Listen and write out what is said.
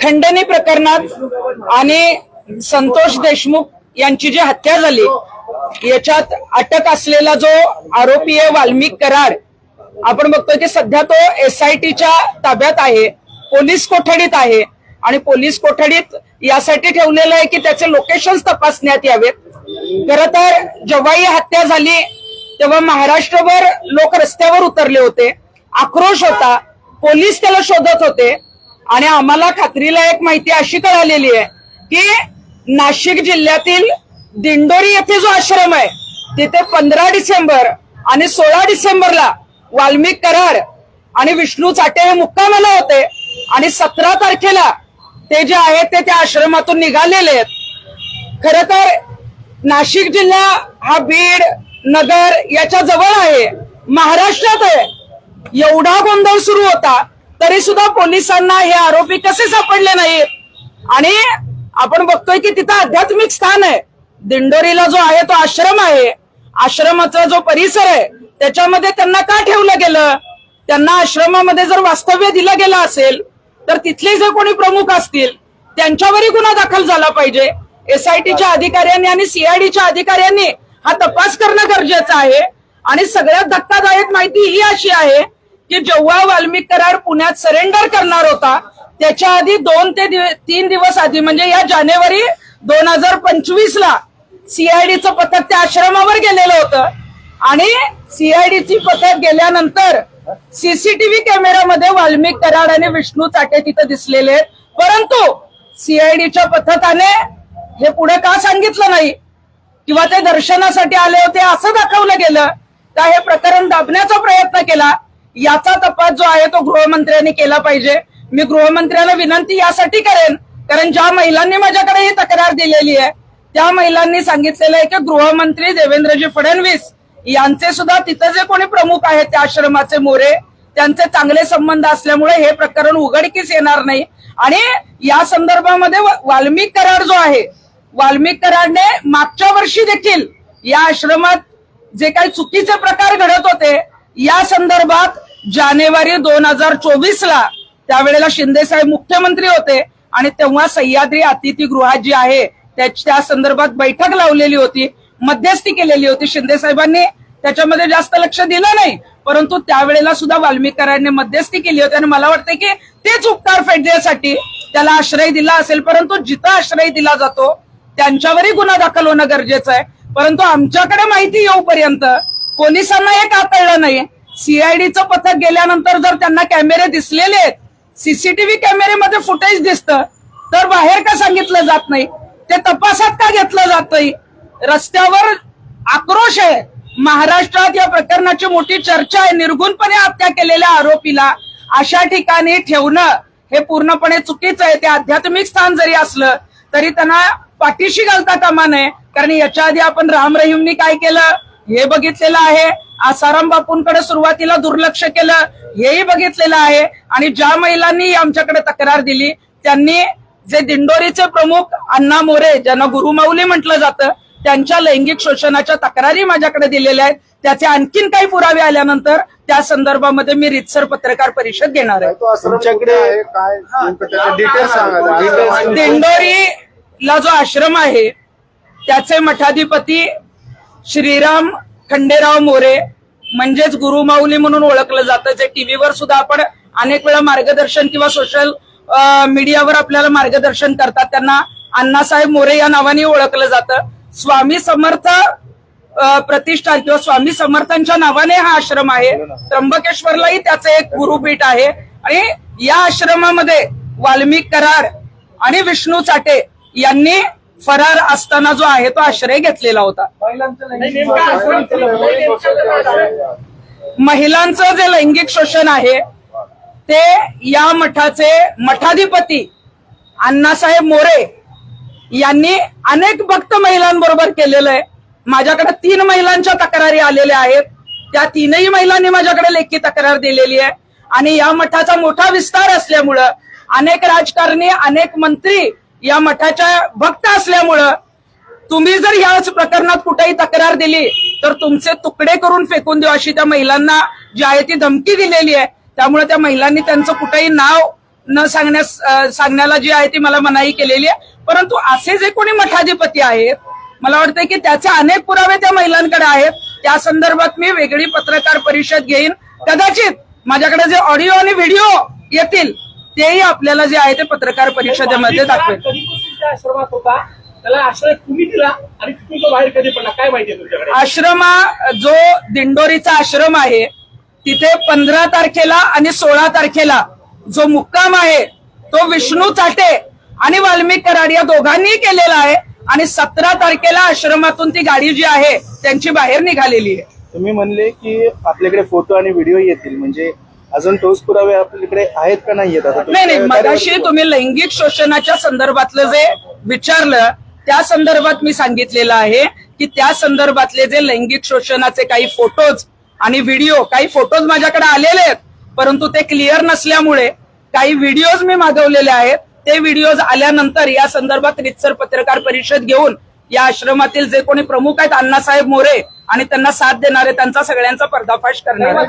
खंडणी प्रकरणात आणि संतोष देशमुख यांची जी हत्या झाली याच्यात अटक असलेला जो आरोपी आहे वाल्मिक कराड आपण बघतोय की सध्या तो एसआयटीच्या ताब्यात आहे पोलीस कोठडीत आहे आणि पोलीस कोठडीत यासाठी ठेवलेलं आहे की त्याचे लोकेशन तपासण्यात यावेत. खर तर जेव्हा ही हत्या झाली तेव्हा महाराष्ट्रभर लोक रस्त्यावर उतरले होते आक्रोश होता पोलीस त्याला शोधत होते आणि आम्हाला खात्रीला एक माहिती अशी कळालेली आहे की नाशिक जिल्ह्यातील दिंडोरी येथे जो आश्रम आहे तिथे पंधरा डिसेंबर आणि सोळा डिसेंबरला वाल्मिक कराड आणि विष्णू चाटे हे मुक्कामाला होते. आणि सतरा तारखेला ते जे आहेत ते त्या आश्रमातून निघालेले आहेत. खर तर नाशिक जिल्हा हा बीड नगर याच्या जवळ आहे. महाराष्ट्रात आहे. एवढा गोंधळ सुरू होता. तरी सुद्धा पोलिसांना हे आरोपी कसे सापडले नाहीत? आणि आपण बघतोय की तिथं आध्यात्मिक स्थान आहे. दिंडोरीला जो आहे तो आश्रम आहे. आश्रमाचा जो परिसर आहे त्याच्यामध्ये त्यांना का ठेवलं गेलं? त्यांना आश्रमामध्ये जर वास्तव्य दिलं गेलं असेल तर तिथले जे कोणी प्रमुख असतील त्यांच्यावरही गुन्हा दाखल झाला पाहिजे. एसआयटीच्या अधिकाऱ्यांनी आणि सीआयडीच्या अधिकाऱ्यांनी हा तपास करणं गरजेचं आहे. आणि सगळ्यात धक्कादायक माहिती ही अशी आहे की जेव्हा वाल्मिक करार पुण्यात सरेंडर करणार होता त्याच्या आधी दोन ते दिव- तीन दिवस आधी म्हणजे या जानेवारी दोन हजार पंचवीस ला सीआयडीचं पथक त्या आश्रमावर गेलेलं होतं. आणि सीआयडीची पथक गेल्यानंतर सीसीटीव्ही कॅमेऱ्यामध्ये वाल्मिक कराड आणि विष्णू चाटे तिथं दिसलेले आहेत. परंतु सीआयडीच्या पथकाने हे पुढे का सांगितलं नाही? किंवा ते दर्शनासाठी आले होते असं दाखवलं गेलं? का हे प्रकरण दाबण्याचा प्रयत्न केला? याचा तपास जो आहे तो गृहमंत्र्यांनी केला पाहिजे. मी गृहमंत्र्याला विनंती यासाठी करेन कारण ज्या महिलांनी माझ्याकडे ही तक्रार दिलेली आहे त्या महिलांनी सांगितलेलं आहे की गृहमंत्री देवेंद्रजी फडणवीस यांचे सुद्धा तिथं जे कोणी प्रमुख आहेत त्या आश्रमाचे मोरे त्यांचे चांगले संबंध असल्यामुळे हे प्रकरण उघडकीस येणार नाही. आणि या संदर्भामध्ये वाल्मिक करार जो आहे वाल्मिक कराडने मागच्या वर्षी देखील या आश्रमात जे काही चुकीचे प्रकार घडत होते या संदर्भात जानेवारी दोन हजार चोवीस ला त्यावेळेला शिंदे साहेब मुख्यमंत्री होते आणि तेव्हा सह्याद्री अतिथीगृहात जी आहे त्या संदर्भात बैठक लावलेली होती मध्यस्थी केलेली होती. शिंदे साहेबांनी त्याच्यामध्ये जास्त लक्ष दिलं नाही परंतु त्यावेळेला सुद्धा वाल्मिक मध्यस्थी केली होती आणि मला वाटतं की तेच उपकार फेडण्यासाठी त्याला आश्रय दिला असेल परंतु जिथं आश्रय दिला जातो त्यांच्यावरही गुन्हा दाखल होणं गरजेचं आहे. परंतु आमच्याकडे माहिती येऊपर्यंत पोलिसांना हे का कळलं नाही? सीआयडीचं पथक गेल्यानंतर जर त्यांना कॅमेरे दिसलेले आहेत सीसीटीव्ही कॅमेरेमध्ये फुटेज दिसतं तर बाहेर का सांगितलं जात नाही? ते तपासात का घेतलं जात नाही? रस्त्यावर आक्रोश आहे. महाराष्ट्रात या प्रकरणाची मोठी चर्चा आहे. निर्गुणपणे हत्या केलेल्या आरोपीला अशा ठिकाणी ठेवणं हे पूर्णपणे चुकीचं आहे. ते आध्यात्मिक स्थान जरी असलं तरी त्यांना पाठीशी घालता कामा नये. कारण याच्या आधी आपण राम रहीमनी काय केलं? हे बघितलेलं आहे. आसाराम बापूंकडे सुरुवातीला दुर्लक्ष केलं हेही बघितलेलं आहे. आणि ज्या महिलांनी आमच्याकडे तक्रार दिली त्यांनी जे दिंडोरीचे प्रमुख अण्णा मोरे ज्यांना गुरुमाऊली म्हटलं जातं त्यांच्या लैंगिक शोषणाच्या तक्रारी माझ्याकडे दिलेल्या आहेत. त्याचे आणखीन काही पुरावे आल्यानंतर त्या संदर्भामध्ये मी रितसर पत्रकार परिषद घेणार आहे. दिंडोरीला जो आश्रम आहे त्याचे मठाधिपती श्रीराम खंडेराव मोरे म्हणजेच गुरुमाऊली म्हणून ओळखलं जातं. जे टीव्हीवर सुद्धा आपण अनेक वेळा मार्गदर्शन किंवा सोशल मीडियावर आपल्याला मार्गदर्शन करतात. त्यांना अण्णासाहेब मोरे या नावाने ओळखलं जातं. स्वामी समर्थ प्रतिष्ठान किंवा स्वामी समर्थांच्या नावाने हा आश्रम आहे. त्र्यंबकेश्वरलाही त्याचं एक गुरुपीठ आहे. आणि या आश्रमामध्ये वाल्मिक कराड आणि विष्णू चाटे यांनी फरार असताना जो आहे तो आश्रय घेतलेला होता. महिलांचं जे लैंगिक शोषण आहे ते या मठाचे मठाधिपती अण्णासाहेब मोरे यांनी अनेक भक्त महिलांबरोबर केलेलं आहे. माझ्याकडे तीन महिलांच्या तक्रारी आलेल्या आहेत. त्या तीनही महिलांनी माझ्याकडे लेखी तक्रार दिलेली आहे. आणि या मठाचा मोठा विस्तार असल्यामुळं अनेक राजकारणी अनेक मंत्री या मठाच्या भक्त असल्यामुळं तुम्ही जर याच प्रकरणात कुठेही तक्रार दिली तर तुमचे तुकडे करून फेकून देऊ अशी त्या महिलांना जी आहे ती धमकी दिलेली आहे. त्यामुळे त्या महिलांनी त्यांचं कुठेही नाव न सांगण्यास सांगण्याला जी आहे ती मला मनाई केलेली आहे. परंतु असे जे कोणी मठाधिपती आहेत मला वाटतं की त्याचे अनेक पुरावे त्या महिलांकडे आहेत. त्या संदर्भात मी वेगळी पत्रकार परिषद घेईन. कदाचित माझ्याकडे जे ऑडिओ आणि व्हिडिओ येतील तेही आपल्याला जे आहे ते पत्रकार परिषदेमध्ये दाखवेल. आश्रमात होता. त्याला आश्रय तुम्ही दिला आणि तो बाहेर कधी पडला? काय माहितीये तुमच्याकडे? आश्रमा जो दिंडोरीचा आश्रम आहे तिथे पंधरा तारखेला आणि सोळा तारखेला जो मुक्काम आहे तो विष्णू चाटे आणि वाल्मिक कराड या दोघांनी केलेला आहे आणि सतरा तारखेला आश्रमातून ती गाडी जी आहे त्यांची बाहेर निघालेली आहे. तुम्ही म्हणले की आपल्याकडे फोटो आणि व्हिडिओ येतील. म्हणजे अजून ठोस पुरावे आपल्याकडे आहेत का नाही नाही नाही मगाशी तुम्ही लैंगिक शोषणाच्या संदर्भातलं जे विचारलं त्या संदर्भात मी सांगितलेलं आहे की त्या संदर्भातले जे लैंगिक शोषणाचे काही फोटोज आणि व्हिडिओ काही फोटोज माझ्याकडे आलेले आहेत परंतु ते क्लिअर नसल्यामुळे काही व्हिडिओज मी मागवलेले आहेत. ते व्हिडिओज आल्यानंतर या संदर्भात रितसर पत्रकार परिषद घेऊन या आश्रमातील जे कोणी प्रमुख आहेत अण्णासाहेब मोरे आणि त्यांना साथ देणारे त्यांचा सगळ्यांचा पर्दाफाश करणार